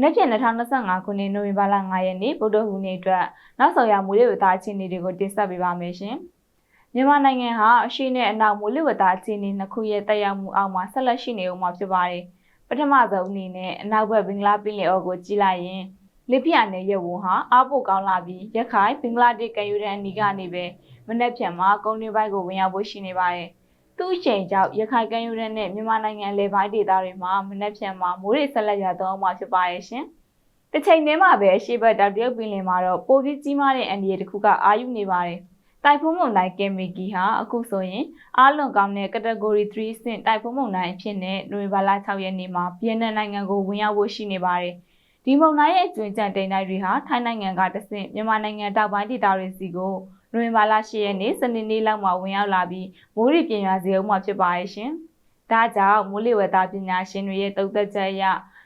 နေ့ပြန်2025ခုနှစ်နိုဝင်ဘာလ9ရက်နေ့ဗုဒ္ဓဟူးနေ့အတွက်နောက်ဆုံးရမူလဝတ္တအခြေအနေတွေကိုတင်ဆက်ပေးပါမယ်ရှင်။မြန်မာနိုင်ငံဟာအရှိနဲ့အနောက်မူလဝတ္တအခြေအနေနှစ်ခုရဲ့တက်ရောက်မှုအောက်မှာဆက်လက်ရှိနေဦးမှာဖြစ်ပါတယ်။ပထမဆုံးအနေနဲ့အနောက်ဘက်ဘင်္ဂလားပင်လယ်အော်ကိုကြည့်လိုက်ရင်လိပြနယ်ရဲဝုံဟာအားပိုကောင်းလာပြီးရခိုင်ဘင်္ဂလားဒေ့ရှ်ကယူရန်အနီကနေပဲမနေ့ပြန်မှာကုန်းတွင်းဘက်ကိုဝင်ရောက်ဖို့ရှိနေပါတယ်။ သူ့အချိန်ကြောင့်ရခိုင်ကမ်းရိုးတန်းနဲ့မြန်မာနိုင်ငံလေပိုင်းဒေသတွေမှာမနက်ဖြန်မှာမိုးရေဆက်လက်ရွာသွန်းမှာဖြစ်ပါရဲ့ရှင်။တစ်ချိန်တည်းမှာပဲရှေ့ဘက်တောင်တရုတ်ပင်လယ်မှာတော့ပိုပြီးကြီးမားတဲ့အန်ဒီရဲ့တစ်ခုကအာရုံနေပါတယ်။တိုင်ဖုန်းမုန်တိုင်းကင်မီကီဟာအခုဆိုရင်အားလွန်ကောင်းတဲ့ category 3ဆင့်တိုင်ဖုန်းမုန်တိုင်းအဖြစ်နဲ့နိုဝင်ဘာလ6ရက်နေ့မှာပြည်내နိုင်ငံကိုဝင်ရောက်ဖို့ရှိနေပါတယ်။ဒီမုန်တိုင်းရဲ့အကျွင်းကြံတိမ်တိုင်းတွေဟာထိုင်းနိုင်ငံကတဆင့်မြန်မာနိုင်ငံတောင်ပိုင်းဒေသတွေစီကို နိုဝင်ဘာလ10ရက်နေ့စနေနေ့လောက်မှာဝင်ရောက်လာပြီးမိုးရီပြင်ရွာစေအောင်မှာဖြစ်ပါရဲ့ရှင်။ဒါကြောင့်မိုးလေဝသပညာရှင်တွေရဲ့တုံ့သက်ချက်အရ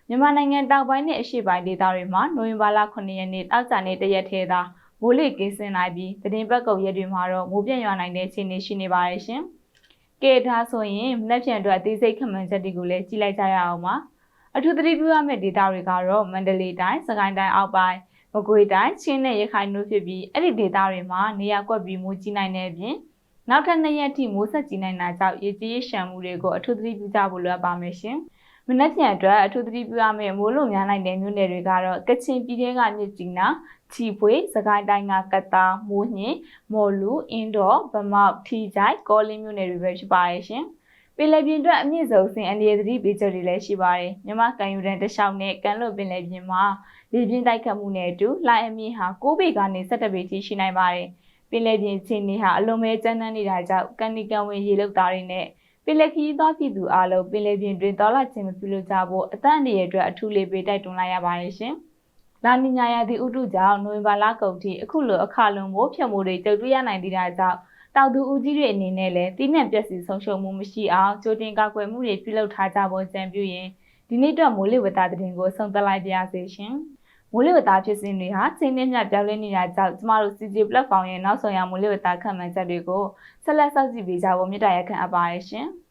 မြန်မာနိုင်ငံတောင်ပိုင်းနဲ့အရှေ့ပိုင်းဒေသတွေမှာနိုဝင်ဘာလ9ရက်နေ့တောက်ကြနေ့တရက်ထဲသာမိုးလေကင်းစင်နိုင်ပြီးတရင်ဘက်ကုတ်ရက်တွေမှာတော့မိုးပြန့်ရွာနိုင်တဲ့အခြေအနေရှိနေပါရဲ့ရှင်။ကဲဒါဆိုရင်မနေ့ပြန်အတွက်အသေးစိတ်ခန့်မှန်းချက်တွေကိုလည်းကြည့်လိုက်ကြရအောင်ပါ။အထူးသတိပြုရမယ့်ဒေသတွေကတော့မန္တလေးတိုင်း၊စကိုင်းတိုင်းအောက်ပိုင်း မကွေတိုင်းချင်းနဲ့ရခိုင်တို့ဖြစ်ပြီးအဲ့ဒီဒေသတွေမှာနေရာကွက်ပြီးမိုးကြီးနိုင်တဲ့အပြင်နောက်ထပ်နှစ်ရက်ထိမိုးဆက်ကြီးနိုင်တာကြောင့်ရေကြီးရေရှမ်းမှုတွေကိုအထူးသတိပြုကြဖို့လိုအပ်ပါမယ်ရှင်။မနက်ဖြန်အတွက်အထူးသတိပြုရမယ့်မိုးလုံများနိုင်တဲ့မြို့နယ်တွေကတော့ကချင်ပြည်နယ်ကမြစ်ကြီးနားချီဖွေစကိုင်းတိုင်းကကတာမိုးညင်မော်လူအင်းတော်ဗမောက်ထီကြိုက်ကောလင်းမြို့နယ်တွေပဲဖြစ်ပါရဲ့ရှင်။ ပင်လယ်ပြင်အတွက်အမြင့်ဆုံးဆင်အန္တရာယ်သတိပေးချက်တွေလည်းရှိပါတယ်။မြန်မာကံယူတန်တလျှောက်နဲ့ကမ်းလွန်ပင်လယ်ပြင်မှာလေပြင်းတိုက်ခတ်မှုနဲ့အတူလှိုင်းအမြင့်ဟာ9ပေကနေ17ပေထိရှိနိုင်ပါတယ်။ပင်လယ်ပြင်အခြေအနေဟာအလွန်ပဲကျန်းတန်းနေတာကြောင့်ကန်ဒီကန်ဝင်ရေလုတ်သားတွေနဲ့ပင်လယ်ခီးသွားပြည်သူအလုံးပင်လယ်ပြင်တွင်တော်လာခြင်းမပြုလုပ်ကြဖို့အသံအန္တရာယ်အတွက်အထူးလေးပေးတိုက်တွန်းလိုက်ရပါတယ်ရှင်။လာနီညာယာသည့်ဥတုကြောင့်နိုဝင်ဘာလကုန်ထိအခုလိုအခါလွန်မိုးဖြတ်မှုတွေကြုံတွေ့ရနိုင်သေးတာကြောင့် တောက်သူဦးကြီးတွေအနေနဲ့လည်းတိနှံပျက်စီးဆုံးရှုံးမှုမရှိအောင်ကြိုတင်ကာကွယ်မှုတွေပြုလုပ်ထားကြဖို့ကြံပြုရင်ဒီနေ့တော့မိုးလေဝသသတင်းကိုဆုံးသက်လိုက်ပါရစေရှင်။မိုးလေဝသဖြစ်စဉ်တွေဟာချိန်နဲ့မျှပြောင်းလဲနေတာကြောင့်ကျမတို့ CJ platform ရဲ့နောက်ဆုံးရမိုးလေဝသခန့်မှန်းချက်တွေကိုဆက်လက်စောင့်ကြည့်ပေးကြဖို့မြစ်တာရက်ခံအပ်ပါရရှင်။